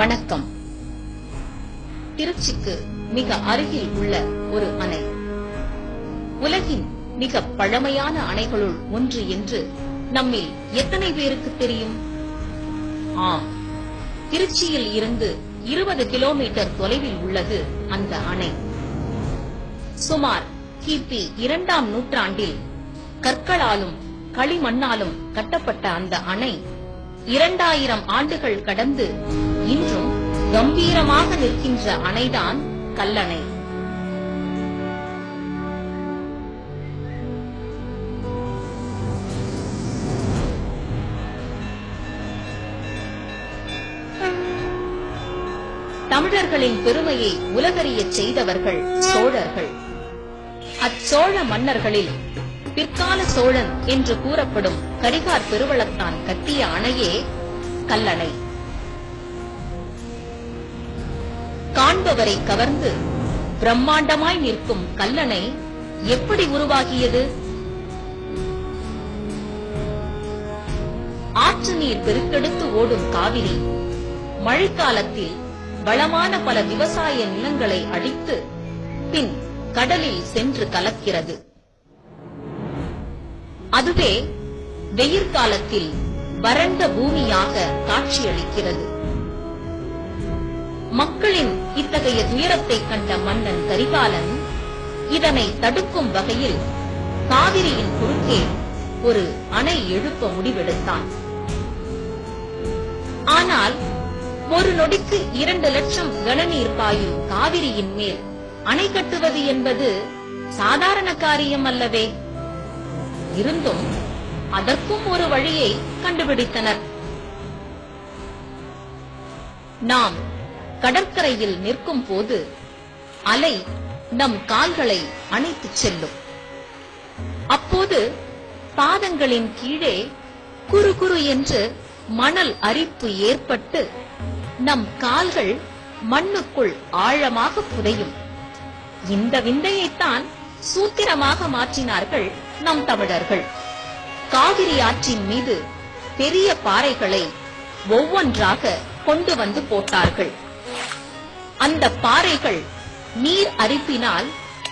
வணக்கம். திருச்சிக்கு மிக அருகில் உள்ள ஒரு அணை. உலகின் மிக பழமையான அணைகளுள் ஒன்று என்று நம்மில் எத்தனை பேருக்கு தெரியும்? ஆம். திருச்சியில் இருந்து இருபது கிலோமீட்டர் தொலைவில் உள்ளது அந்த அணை. சுமார் கிபி இரண்டாம் நூற்றாண்டில் கற்களாலும் களிமண்ணாலும் கட்டப்பட்ட அந்த அணை இரண்டாயிரம் ஆண்டுகள் கடந்து இன்றும் கம்பீரமாக நிற்கின்ற அணைதான் கல்லணை. தமிழர்களின் பெருமையை உலகறியச் செய்தவர்கள் சோழர்கள். அச்சோழ மன்னர்களில் பிற்கால சோழன் என்று கூறப்படும் கரிகார் பெருவளத்தான் கட்டிய அணையே கல்லணை. காண்பவரை கவர்ந்து பிரம்மாண்டமாய் நிற்கும் கல்லணை எப்படி உருவாகியது? ஆற்று நீர் பெருக்கெடுத்து ஓடும் காவிரி மழைக்காலத்தில் வளமான பல விவசாய நிலங்களை அடித்து பின் கடலில் சென்று கலக்கிறது. அதுவே வெயிற்காலத்தில் வறண்ட பூமியாக காட்சியளிக்கிறது. மக்களின் இத்தகைய துயரத்தை கண்ட மன்னன் கரிகாலன் இதனை தடுக்கும் வகையில் காவிரியின் குறுக்கே ஒரு அணை எழுப்ப முடிவெடுத்தான். ஆனால் ஒரு நொடிக்கு இரண்டு லட்சம் கனநீர் பாயும் காவிரியின் மேல் அணை கட்டுவது என்பது சாதாரண காரியம் அல்லவே. இருந்தும் அதற்கும் ஒரு வழியை கண்டுபிடித்தனர். நாம் கடற்கரையில் நிற்கும் போது அலை நம் கால்களை அணைத்துச் செல்லும். அப்போது பாதங்களின் கீழே குறு குறு என்று மணல் அரிப்பு ஏற்பட்டு நம் கால்கள் மண்ணுக்குள் ஆழமாக புதையும். இந்த விந்தையைத்தான் சூத்திரமாக மாற்றினார்கள் நம் தமிழர்கள். காவிரி ஆற்றின் மீது பெரிய பாறைகளை ஒவ்வொன்றாக கொண்டு வந்து போட்டார்கள். அந்த பாறைகள் நீர் அரிப்பினால்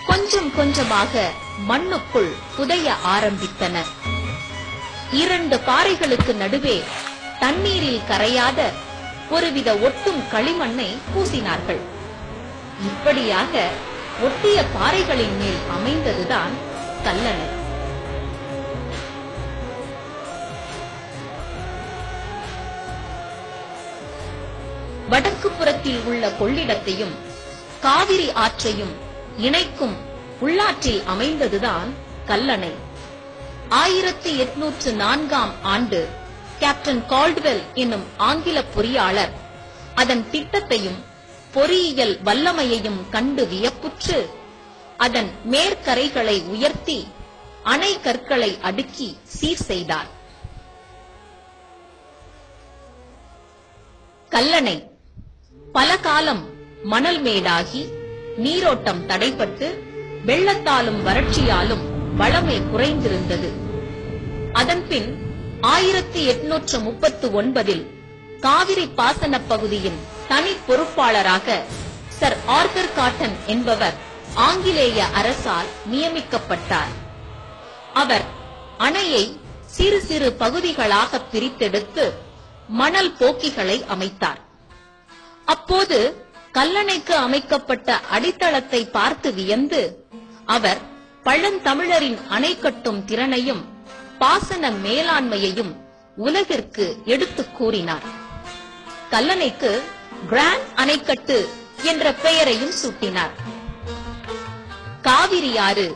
கொஞ்சம் கொஞ்சமாக மண்ணுக்குள் புதைய ஆரம்பித்தன. இரண்டு பாறைகளுக்கு நடுவே தண்ணீரில் கரையாத ஒருவித ஒட்டும் களிமண்ணை பூசினார்கள். இப்படியாக ஒட்டிய பாறைகளின் மேல் அமைந்ததுதான் கல்லணை. வடக்கு உள்ள கொள்ளிடத்தையும் காவிரி ஆற்றையும் இணைக்கும் உள்ளாற்றில் அமைந்ததுதான் கல்லணை. ஆயிரத்தி எட்நூற்று நான்காம் ஆண்டு கேப்டன் கால்ட்வெல் என்னும் ஆங்கில பொறியாளர் அதன் திட்டத்தையும் பொறியியல் வல்லமையையும் கண்டு வியப்புற்று அதன் மேற்கரைகளை உயர்த்தி அணை கற்களை அடுக்கி சீர் செய்தார். கல்லணை பல காலம் மணல் மேடாகி நீரோட்டம் தடைப்பட்டு வெள்ளத்தாலும் வறட்சியாலும் வளமை குறைந்திருந்தது. அதன்பின் ஆயிரத்தி எட்நூற்று முப்பத்து ஒன்பதில் காவிரி பாசன பகுதியின் தனி பொறுப்பாளராக சர் ஆர்தர் காட்டன் என்பவர் ஆங்கிலேய அரசால் நியமிக்கப்பட்டார். அவர் அணையை சிறு சிறு பகுதிகளாக பிரித்தெடுத்து மணல் போக்கிகளை அமைத்தார். அப்போது கல்லணைக்கு அமைக்கப்பட்ட அடித்தளத்தை பார்த்து வியந்து அவர் பழந்தமிழரின் அணை கட்டும் திறனையும் பாசன மேலாண்மையையும் உலகிற்கு எடுத்துக் கூறினார். கல்லணைக்கு கிராண்ட் அணைக்கட்டு என்ற பெயரையும் சூட்டினார். காவிரியாறு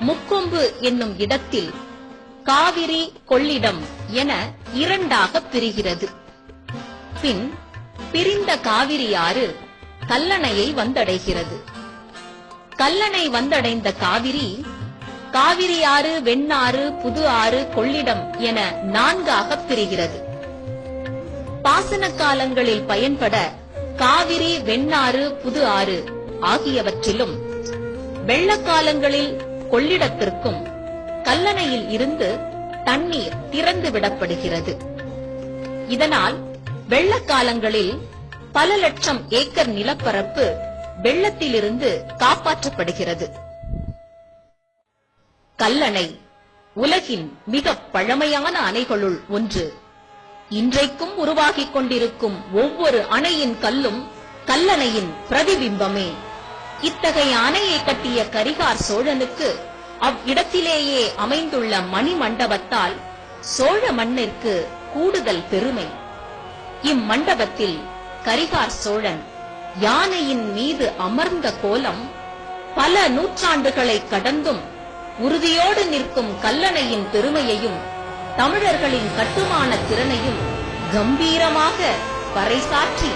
முக்கொம்பு என்னும் இடத்தில் காவிரி கொள்ளிடம் என இரண்டாக பிரிகிறது. பின் பிரிந்த காவிரியாறு கல்லணையை வந்தடைகிறது. கல்லணை வந்தடைந்த காவிரி காவிரியாறு வெண்ணாறு புது ஆறு கொள்ளிடம் என நான்காக பிரிகிறது. பாசன காலங்களில் பயன்பட காவிரி வெண்ணாறு புது ஆறு ஆகியவற்றிலும் வெள்ளக்காலங்களில் கொள்ளிடத்திற்கும் கல்லணையில் இருந்து தண்ணீர் திறந்து விடப்படுகிறது இதனால் வெள்ளக்காலங்களில் பல லட்சம் ஏக்கர் நிலப்பரப்பு வெள்ளத்திலிருந்து காப்பாற்றப்படுகிறது. கல்லணை உலகின் மிக பழமையான அணைகளுள் ஒன்று. இன்றைக்கும் உருவாகிக் கொண்டிருக்கும் ஒவ்வொரு அணையின் கல்லும் கல்லணையின் பிரதிபிம்பமே. இத்தகைய அணையை கட்டிய கரிகார் சோழனுக்கு அவ்விடத்திலேயே அமைந்துள்ள மணி மண்டபத்தால் சோழ மண்ணிற்கு கூடுதல் பெருமை. இம்மண்டபத்தில் கரிகார் சோழன் யானையின் மீது அமர்ந்த கோலம் பல நூற்றாண்டுகளை கடந்தும் உறுதியோடு நிற்கும் கல்லணையின் பெருமையையும் தமிழர்களின் கட்டுமான திறனையும் கம்பீரமாக பறைசாற்றி